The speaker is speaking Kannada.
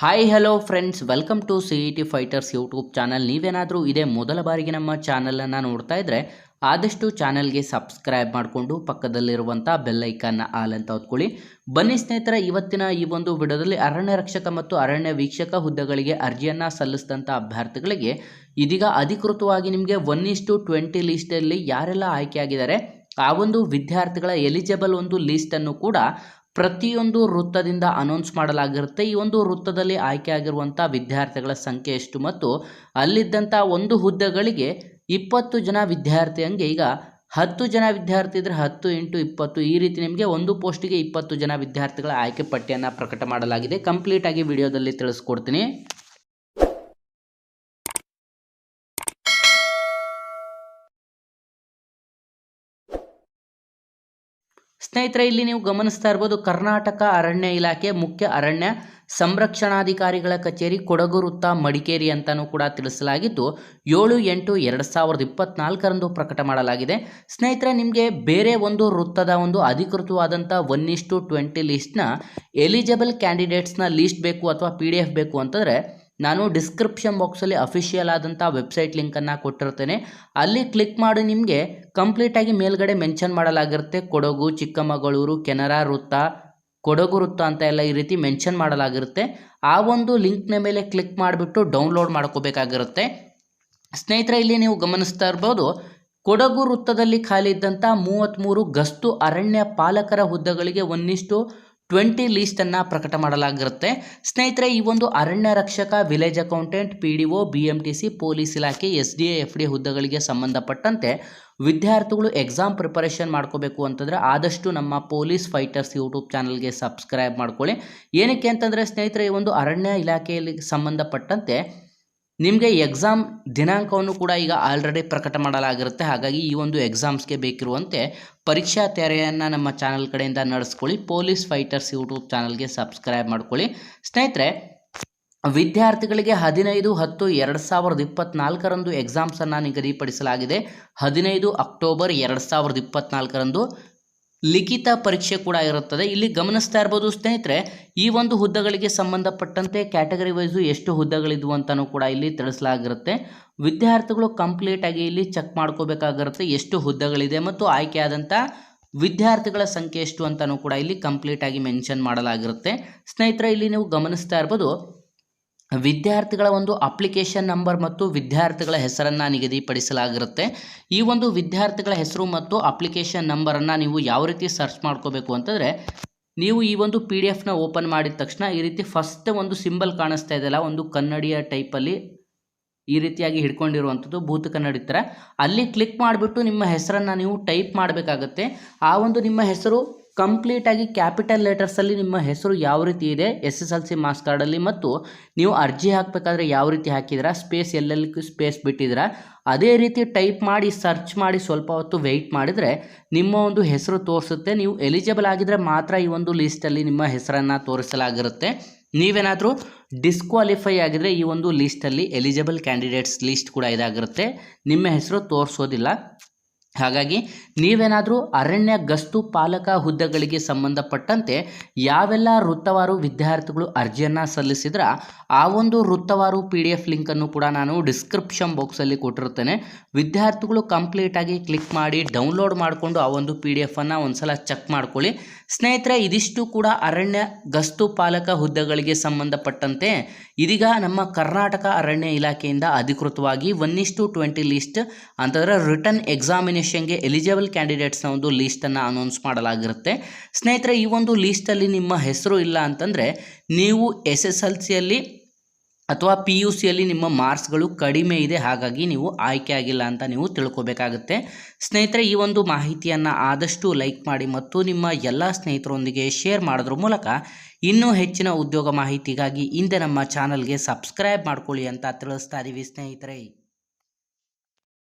Hi hello friends welcome to C E T fighters YouTube channel ನೀವೇನಾದರೂ ಇದೇ ಮೊದಲ ಬಾರಿಗೆ ನಮ್ಮ ಚಾನಲನ್ನು ನೋಡ್ತಾ ಇದ್ದರೆ ಆದಷ್ಟು ಚಾನಲ್ಗೆ ಸಬ್ಸ್ಕ್ರೈಬ್ ಮಾಡಿಕೊಂಡು ಪಕ್ಕದಲ್ಲಿರುವಂಥ ಬೆಲ್ಲೈಕನ್ನ ಆಲ್ ಅಂತ ಹೊತ್ಕೊಳ್ಳಿ. ಬನ್ನಿ ಸ್ನೇಹಿತರೆ, ಇವತ್ತಿನ ಈ ಒಂದು ವಿಡಿಯೋದಲ್ಲಿ ಅರಣ್ಯ ರಕ್ಷಕ ಮತ್ತು ಅರಣ್ಯ ವೀಕ್ಷಕ ಹುದ್ದೆಗಳಿಗೆ ಅರ್ಜಿಯನ್ನು ಸಲ್ಲಿಸಿದಂಥ ಅಭ್ಯರ್ಥಿಗಳಿಗೆ ಇದೀಗ ಅಧಿಕೃತವಾಗಿ ನಿಮಗೆ ಒನ್ ಇಸ್ಟು ಟ್ವೆಂಟಿ ಲೀಸ್ಟಲ್ಲಿ ಯಾರೆಲ್ಲ ಆಯ್ಕೆಯಾಗಿದ್ದಾರೆ ಆ ಒಂದು ವಿದ್ಯಾರ್ಥಿಗಳ ಎಲಿಜಿಬಲ್ ಒಂದು ಲೀಸ್ಟನ್ನು ಕೂಡ ಪ್ರತಿಯೊಂದು ವೃತ್ತದಿಂದ ಅನೌನ್ಸ್ ಮಾಡಲಾಗಿರುತ್ತೆ. ಈ ಒಂದು ವೃತ್ತದಲ್ಲಿ ಆಯ್ಕೆಯಾಗಿರುವಂಥ ವಿದ್ಯಾರ್ಥಿಗಳ ಸಂಖ್ಯೆ ಎಷ್ಟು ಮತ್ತು ಅಲ್ಲಿದ್ದಂಥ ಒಂದು ಹುದ್ದೆಗಳಿಗೆ ಇಪ್ಪತ್ತು ಜನ ವಿದ್ಯಾರ್ಥಿ ಹಂಗೆ ಈಗ ಹತ್ತು ಜನ ವಿದ್ಯಾರ್ಥಿ ಇದ್ದರೆ ಹತ್ತು ಇಂಟು ಇಪ್ಪತ್ತು ಈ ರೀತಿ ನಿಮಗೆ ಒಂದು ಪೋಸ್ಟಿಗೆ ಇಪ್ಪತ್ತು ಜನ ವಿದ್ಯಾರ್ಥಿಗಳ ಆಯ್ಕೆ ಪಟ್ಟಿಯನ್ನು ಪ್ರಕಟ ಮಾಡಲಾಗಿದೆ. ಕಂಪ್ಲೀಟ್ ಆಗಿ ವಿಡಿಯೋದಲ್ಲಿ ತಿಳಿಸ್ಕೊಡ್ತೀನಿ. ಸ್ನೇಹಿತರೆ, ಇಲ್ಲಿ ನೀವು ಗಮನಿಸ್ತಾ ಇರ್ಬೋದು, ಕರ್ನಾಟಕ ಅರಣ್ಯ ಇಲಾಖೆ ಮುಖ್ಯ ಅರಣ್ಯ ಸಂರಕ್ಷಣಾಧಿಕಾರಿಗಳ ಕಚೇರಿ ಕೊಡಗು ವೃತ್ತ ಮಡಿಕೇರಿ ಅಂತಲೂ ಕೂಡ ತಿಳಿಸಲಾಗಿದ್ದು, ಏಳು ಎಂಟು ಎರಡು ಸಾವಿರದ ಇಪ್ಪತ್ನಾಲ್ಕರಂದು ಪ್ರಕಟ ಮಾಡಲಾಗಿದೆ. ಸ್ನೇಹಿತರೆ, ನಿಮಗೆ ಬೇರೆ ಒಂದು ವೃತ್ತದ ಒಂದು ಅಧಿಕೃತವಾದಂಥ ಒನ್ ಇಷ್ಟು ಟ್ವೆಂಟಿ ಲಿಸ್ಟ್ನ ಎಲಿಜಿಬಲ್ ಕ್ಯಾಂಡಿಡೇಟ್ಸ್ನ ಲೀಸ್ಟ್ ಬೇಕು ಅಥವಾ ಪಿ ಡಿ ಎಫ್ ಬೇಕು ಅಂತಂದರೆ ನಾನು ಡಿಸ್ಕ್ರಿಪ್ಷನ್ ಬಾಕ್ಸಲ್ಲಿ ಅಫಿಷಿಯಲ್ ಆದಂಥ ವೆಬ್ಸೈಟ್ ಲಿಂಕನ್ನು ಕೊಟ್ಟಿರ್ತೇನೆ. ಅಲ್ಲಿ ಕ್ಲಿಕ್ ಮಾಡಿ ನಿಮಗೆ ಕಂಪ್ಲೀಟಾಗಿ ಮೇಲ್ಗಡೆ ಮೆನ್ಷನ್ ಮಾಡಲಾಗಿರುತ್ತೆ. ಕೊಡಗು, ಚಿಕ್ಕಮಗಳೂರು, ಕೆನರಾ, ವೃತ್ತ, ಕೊಡಗು ವೃತ್ತ ಅಂತ ಎಲ್ಲ ಈ ರೀತಿ ಮೆನ್ಷನ್ ಮಾಡಲಾಗಿರುತ್ತೆ. ಆ ಒಂದು ಲಿಂಕ್ನ ಮೇಲೆ ಕ್ಲಿಕ್ ಮಾಡಿಬಿಟ್ಟು ಡೌನ್ಲೋಡ್ ಮಾಡ್ಕೋಬೇಕಾಗಿರುತ್ತೆ. ಸ್ನೇಹಿತರೆ, ಇಲ್ಲಿ ನೀವು ಗಮನಿಸ್ತಾ ಇರ್ಬೋದು, ಕೊಡಗು ವೃತ್ತದಲ್ಲಿ ಖಾಲಿ ಇದ್ದಂಥ ಮೂವತ್ತ್ಮೂರು ಗಸ್ತು ಅರಣ್ಯ ಪಾಲಕರ ಹುದ್ದೆಗಳಿಗೆ ಒಂದಿಷ್ಟು ಟ್ವೆಂಟಿ ಲೀಸ್ಟನ್ನು ಪ್ರಕಟ ಮಾಡಲಾಗಿರುತ್ತೆ. ಸ್ನೇಹಿತರೆ, ಈ ಒಂದು ಅರಣ್ಯ ರಕ್ಷಕ, village accountant, P D O, B M C, police ಇಲಾಖೆ, ಎಸ್ ಡಿ ಎಫ್ ಡಿ ಹುದ್ದೆಗಳಿಗೆ ಸಂಬಂಧಪಟ್ಟಂತೆ ವಿದ್ಯಾರ್ಥಿಗಳು ಎಕ್ಸಾಮ್ ಪ್ರಿಪರೇಷನ್ ಮಾಡ್ಕೋಬೇಕು ಅಂತಂದರೆ ಆದಷ್ಟು ನಮ್ಮ ಪೊಲೀಸ್ ಫೈಟರ್ಸ್ ಯೂಟ್ಯೂಬ್ ಚಾನಲ್ಗೆ ಸಬ್ಸ್ಕ್ರೈಬ್ ಮಾಡ್ಕೊಳ್ಳಿ. ಏನಕ್ಕೆ ಅಂತಂದರೆ ಸ್ನೇಹಿತರೆ, ಈ ಒಂದು ಅರಣ್ಯ ಇಲಾಖೆಯಲ್ಲಿ ಸಂಬಂಧಪಟ್ಟಂತೆ ನಿಮಗೆ ಎಕ್ಸಾಮ್ ದಿನಾಂಕವನ್ನು ಕೂಡ ಈಗ ಆಲ್ರೆಡಿ ಪ್ರಕಟ ಮಾಡಲಾಗಿರುತ್ತೆ. ಹಾಗಾಗಿ ಈ ಒಂದು ಎಕ್ಸಾಮ್ಸ್ಗೆ ಬೇಕಿರುವಂತೆ ಪರೀಕ್ಷಾ ತೆರೆಯನ್ನು ನಮ್ಮ ಚಾನಲ್ ಕಡೆಯಿಂದ ನಡೆಸ್ಕೊಳ್ಳಿ. ಪೊಲೀಸ್ ಫೈಟರ್ಸ್ ಯೂಟ್ಯೂಬ್ ಚಾನಲ್ಗೆ ಸಬ್ಸ್ಕ್ರೈಬ್ ಮಾಡ್ಕೊಳ್ಳಿ. ಸ್ನೇಹಿತರೆ, ವಿದ್ಯಾರ್ಥಿಗಳಿಗೆ ಹದಿನೈದು ಹತ್ತು ಎರಡು ಸಾವಿರದ ಇಪ್ಪತ್ತ್ನಾಲ್ಕರಂದು ಎಕ್ಸಾಮ್ಸನ್ನು ನಿಗದಿಪಡಿಸಲಾಗಿದೆ. ಹದಿನೈದು ಅಕ್ಟೋಬರ್ ಎರಡು ಸಾವಿರದ ಇಪ್ಪತ್ನಾಲ್ಕರಂದು ಲಿಖಿತ ಪರೀಕ್ಷೆ ಕೂಡ ಇರುತ್ತದೆ. ಇಲ್ಲಿ ಗಮನಿಸ್ತಾ ಇರ್ಬೋದು ಸ್ನೇಹಿತರೆ, ಈ ಒಂದು ಹುದ್ದೆಗಳಿಗೆ ಸಂಬಂಧಪಟ್ಟಂತೆ ಕ್ಯಾಟಗರಿ ವೈಸು ಎಷ್ಟು ಹುದ್ದೆಗಳಿದ್ವು ಅಂತಲೂ ಕೂಡ ಇಲ್ಲಿ ತಿಳಿಸಲಾಗಿರುತ್ತೆ. ವಿದ್ಯಾರ್ಥಿಗಳು ಕಂಪ್ಲೀಟಾಗಿ ಇಲ್ಲಿ ಚೆಕ್ ಮಾಡ್ಕೋಬೇಕಾಗಿರುತ್ತೆ ಎಷ್ಟು ಹುದ್ದೆಗಳಿದೆ ಮತ್ತು ಆಯ್ಕೆಯಾದಂಥ ವಿದ್ಯಾರ್ಥಿಗಳ ಸಂಖ್ಯೆ ಎಷ್ಟು ಅಂತಲೂ ಕೂಡ ಇಲ್ಲಿ ಕಂಪ್ಲೀಟಾಗಿ ಮೆನ್ಷನ್ ಮಾಡಲಾಗಿರುತ್ತೆ. ಸ್ನೇಹಿತರೆ, ಇಲ್ಲಿ ನೀವು ಗಮನಿಸ್ತಾ ಇರ್ಬೋದು ವಿದ್ಯಾರ್ಥಿಗಳ ಒಂದು ಅಪ್ಲಿಕೇಶನ್ ನಂಬರ್ ಮತ್ತು ವಿದ್ಯಾರ್ಥಿಗಳ ಹೆಸರನ್ನು ನಿಗದಿಪಡಿಸಲಾಗಿರುತ್ತೆ. ಈ ಒಂದು ವಿದ್ಯಾರ್ಥಿಗಳ ಹೆಸರು ಮತ್ತು ಅಪ್ಲಿಕೇಶನ್ ನಂಬರನ್ನು ನೀವು ಯಾವ ರೀತಿ ಸರ್ಚ್ ಮಾಡ್ಕೋಬೇಕು ಅಂತಂದರೆ, ನೀವು ಈ ಒಂದು ಪಿ ಡಿ ಎಫ್ನ ಓಪನ್ ಮಾಡಿದ ತಕ್ಷಣ ಈ ರೀತಿ ಫಸ್ಟ್ ಒಂದು ಸಿಂಬಲ್ ಕಾಣಿಸ್ತಾ ಇದೆಯಲ್ಲ, ಒಂದು ಕನ್ನಡಿಯ ಟೈಪಲ್ಲಿ ಈ ರೀತಿಯಾಗಿ ಹಿಡ್ಕೊಂಡಿರುವಂಥದ್ದು ಭೂತ ಕನ್ನಡಿ ಥರ ಅಲ್ಲಿ ಕ್ಲಿಕ್ ಮಾಡಿಬಿಟ್ಟು ನಿಮ್ಮ ಹೆಸರನ್ನು ನೀವು ಟೈಪ್ ಮಾಡಬೇಕಾಗತ್ತೆ. ಆ ಒಂದು ನಿಮ್ಮ ಹೆಸರು ಕಂಪ್ಲೀಟಾಗಿ ಕ್ಯಾಪಿಟಲ್ ಲೆಟರ್ಸಲ್ಲಿ ನಿಮ್ಮ ಹೆಸರು ಯಾವ ರೀತಿ ಇದೆ, S S L C marks ಕಾರ್ಡಲ್ಲಿ ಮತ್ತು ನೀವು ಅರ್ಜಿ ಹಾಕಬೇಕಾದ್ರೆ ಯಾವ ರೀತಿ ಹಾಕಿದ್ರ ಸ್ಪೇಸ್ ಎಲ್ಲೆಲ್ಲಿ ಸ್ಪೇಸ್ ಬಿಟ್ಟಿದ್ದೀರಾ, ಅದೇ ರೀತಿ ಟೈಪ್ ಮಾಡಿ, ಸರ್ಚ್ ಮಾಡಿ, ಸ್ವಲ್ಪ ಹೊತ್ತು ವೆಯ್ಟ್ ಮಾಡಿದರೆ ನಿಮ್ಮ ಒಂದು ಹೆಸರು ತೋರಿಸುತ್ತೆ. ನೀವು ಎಲಿಜಿಬಲ್ ಆಗಿದ್ರೆ ಮಾತ್ರ ಈ ಒಂದು ಲೀಸ್ಟಲ್ಲಿ ನಿಮ್ಮ ಹೆಸರನ್ನು ತೋರಿಸಲಾಗಿರುತ್ತೆ. ನೀವೇನಾದರೂ ಡಿಸ್ಕ್ವಾಲಿಫೈ ಆಗಿದರೆ ಈ ಒಂದು ಲೀಸ್ಟಲ್ಲಿ ಎಲಿಜಿಬಲ್ ಕ್ಯಾಂಡಿಡೇಟ್ಸ್ ಲೀಸ್ಟ್ ಕೂಡ ಇದಾಗಿರುತ್ತೆ. ನಿಮ್ಮ ಹೆಸರು ತೋರಿಸೋದಿಲ್ಲ. ಹಾಗಾಗಿ ನೀವೇನಾದರೂ ಅರಣ್ಯ ಗಸ್ತು ಪಾಲಕ ಹುದ್ದೆಗಳಿಗೆ ಸಂಬಂಧಪಟ್ಟಂತೆ ಯಾವೆಲ್ಲ ವೃತ್ತವಾರು ವಿದ್ಯಾರ್ಥಿಗಳು ಅರ್ಜಿಯನ್ನು ಸಲ್ಲಿಸಿದ್ರ, ಆ ಒಂದು ವೃತ್ತವಾರು ಪಿ ಡಿ ಎಫ್ ಲಿಂಕನ್ನು ಕೂಡ ನಾನು ಡಿಸ್ಕ್ರಿಪ್ಷನ್ ಬಾಕ್ಸಲ್ಲಿ ಕೊಟ್ಟಿರ್ತೇನೆ ವಿದ್ಯಾರ್ಥಿಗಳು ಕಂಪ್ಲೀಟಾಗಿ ಕ್ಲಿಕ್ ಮಾಡಿ ಡೌನ್ಲೋಡ್ ಮಾಡಿಕೊಂಡು ಆ ಒಂದು ಪಿ ಡಿ ಎಫನ್ನು ಒಂದು ಸಲ ಚೆಕ್ ಮಾಡ್ಕೊಳ್ಳಿ. ಸ್ನೇಹಿತರೆ, ಇದಿಷ್ಟು ಕೂಡ ಅರಣ್ಯ ಗಸ್ತು ಪಾಲಕ ಹುದ್ದೆಗಳಿಗೆ ಸಂಬಂಧಪಟ್ಟಂತೆ ಇದೀಗ ನಮ್ಮ ಕರ್ನಾಟಕ ಅರಣ್ಯ ಇಲಾಖೆಯಿಂದ ಅಧಿಕೃತವಾಗಿ ಒನ್ ಇಷ್ಟು ಟ್ವೆಂಟಿ ಲಿಸ್ಟ್ ಅಂತಂದರೆ ರಿಟರ್ನ್ ಎಕ್ಸಾಮಿನೇಷನ್ಗೆ ಎಲಿಜಿಬಲ್ ಕ್ಯಾಂಡಿಡೇಟ್ಸ್ನ ಒಂದು ಲೀಸ್ಟನ್ನು ಅನೌನ್ಸ್ ಮಾಡಲಾಗಿರುತ್ತೆ. ಸ್ನೇಹಿತರೆ, ಈ ಒಂದು ಲೀಸ್ಟಲ್ಲಿ ನಿಮ್ಮ ಹೆಸರು ಇಲ್ಲ ಅಂತಂದರೆ ನೀವು ಎಸ್ ಎಸ್ ಎಲ್ ಸಿಯಲ್ಲಿ ಅಥವಾ ಪಿ ಯು ಸಿಯಲ್ಲಿ ನಿಮ್ಮ ಮಾರ್ಕ್ಸ್ಗಳು ಕಡಿಮೆ ಇದೆ, ಹಾಗಾಗಿ ನೀವು ಆಯ್ಕೆ ಆಗಿಲ್ಲ ಅಂತ ನೀವು ತಿಳ್ಕೊಬೇಕಾಗುತ್ತೆ. ಸ್ನೇಹಿತರೆ, ಈ ಒಂದು ಮಾಹಿತಿಯನ್ನು ಆದಷ್ಟು ಲೈಕ್ ಮಾಡಿ ಮತ್ತು ನಿಮ್ಮ ಎಲ್ಲ ಸ್ನೇಹಿತರೊಂದಿಗೆ ಶೇರ್ ಮಾಡೋದ್ರ ಮೂಲಕ ಇನ್ನೂ ಹೆಚ್ಚಿನ ಉದ್ಯೋಗ ಮಾಹಿತಿಗಾಗಿ ಹಿಂದೆ ನಮ್ಮ ಚಾನಲ್ಗೆ ಸಬ್ಸ್ಕ್ರೈಬ್ ಮಾಡ್ಕೊಳ್ಳಿ ಅಂತ ತಿಳಿಸ್ತಾ ಇದ್ದೀವಿ ಸ್ನೇಹಿತರೆ.